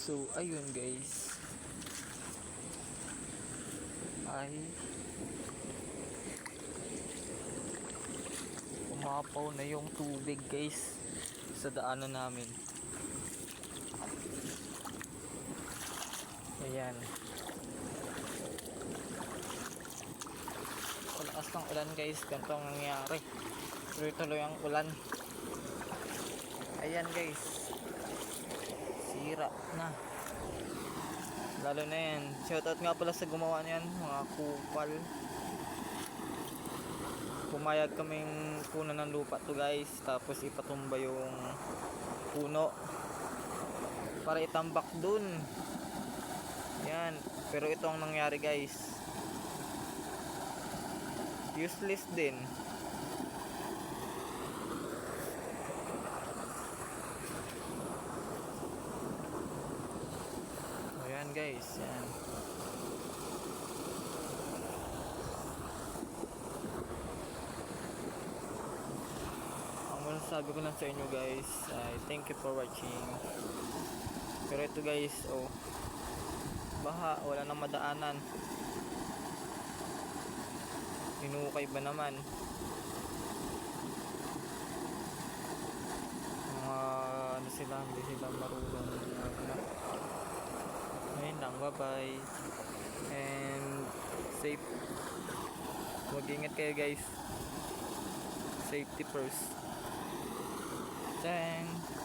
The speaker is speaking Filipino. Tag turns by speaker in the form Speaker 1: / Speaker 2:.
Speaker 1: So, ayun guys. Ay. Umapaw na yung tubig guys sa daanan namin. Ayan. Palakas ng ulan guys, ganito ang nangyari. Tuloy-tuloy ang ulan. Ayan guys. Sira na. Lalo na yan. Shoutout nga pala sa gumawa niyan, mga kupal. Pumayag kaming puno ng lupa to guys. Tapos ipatumba yung puno. Para itambak dun. Yan. Pero ito ang nangyari guys. Useless din. Ayan guys, yan. Ang masasabi ko lang sa inyo guys, ay thank you for watching. Pero ito guys, oh, baha, wala nang madaanan. Hinukay ba naman? Mga ano sila, hindi sila marunong. Ano, Bye. And safe. Mag-ingat kayo guys. Safety first. Thanks.